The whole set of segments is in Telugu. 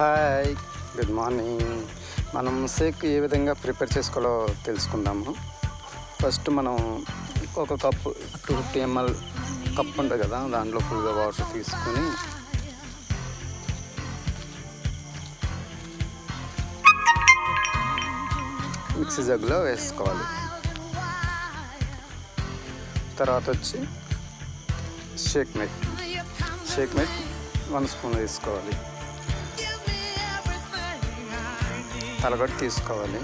హాయ్ గుడ్ మార్నింగ్ మనం షేక్ ఏ విధంగా ప్రిపేర్ చేసుకోవాలో తెలుసుకుందాము. ఫస్ట్ మనం ఒక cup two fifty ML cup ఉంటుంది కదా దాంట్లో ఫుల్గా వాటర్ తీసుకొని మిక్సీ జగ్లో వేసుకోవాలి. తర్వాత వచ్చి షేక్ మెట్. షేక్ మెట్ వన్ స్పూన్ వేసుకోవాలి. తలగొట్టి తీసుకోవాలి.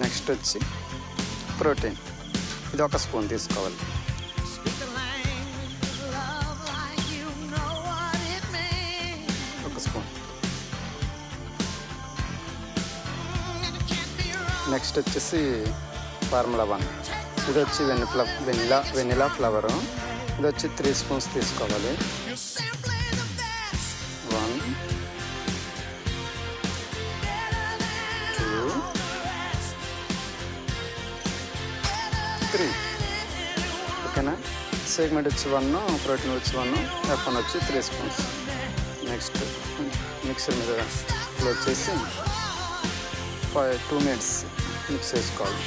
నెక్స్ట్ వచ్చి ప్రోటీన్. ఇది ఒక స్పూన్ తీసుకోవాలి. ఒక స్పూన్. నెక్స్ట్ వచ్చేసి ఫార్ములా వన్. ఇది వచ్చి వెన్ని వెనిలా వెనిలా ఫ్లవరు. ఇది వచ్చి త్రీ స్పూన్స్ తీసుకోవాలి. One two three. ఓకేనా? సెగ్మెంట్ వచ్చి వన్ ప్రోటీన్ వచ్చి వన్ ఎఫ్ వన్ వచ్చి త్రీ స్పూన్స్. నెక్స్ట్ మిక్సర్ మీద క్లోజ్ చేసి ఫైవ్ టూ మినిట్స్ మిక్స్ చేసుకోవాలి.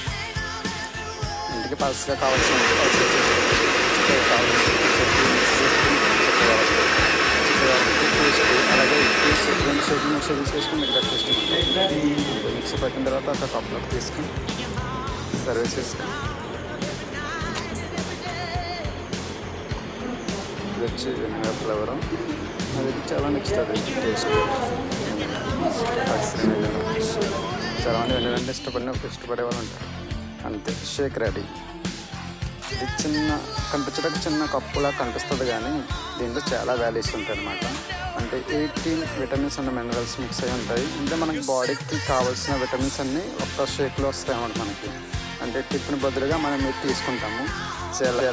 ఇంటికి పల్స్గా కావాల్సిన పల్స్ అలాగే రెండు షేపులు మూడు షేపులు చేసుకుని మిగతా మిక్సీ పట్టిన తర్వాత ఒక కప్లోకి తీసుకుని సర్వీస్ చేసుకుని ఇది వచ్చి వెనిలా ఫ్లేవర్ అది చాలా నచ్చుతుంది టేస్ట్ చాలా మంది వెనిలంటే ఇష్టపడిన ఇష్టపడే వాళ్ళు ఉంటారు. అంతే షేక్ రెడీ. చిన్న కనిపించడానికి చిన్న కప్పులా కనిపిస్తుంది కానీ దీంట్లో చాలా వాల్యూస్ ఉంటాయి అనమాట అంటే eighteen vitamins and minerals mix అయి ఉంటాయి. అంటే మనకి బాడీకి కావాల్సిన విటమిన్స్ అన్నీ ఒక్క షేక్లో వస్తాయి అన్నమాట మనకి. అంటే టిఫిన్ బదులుగా మనం తీసుకుంటాము. చాలా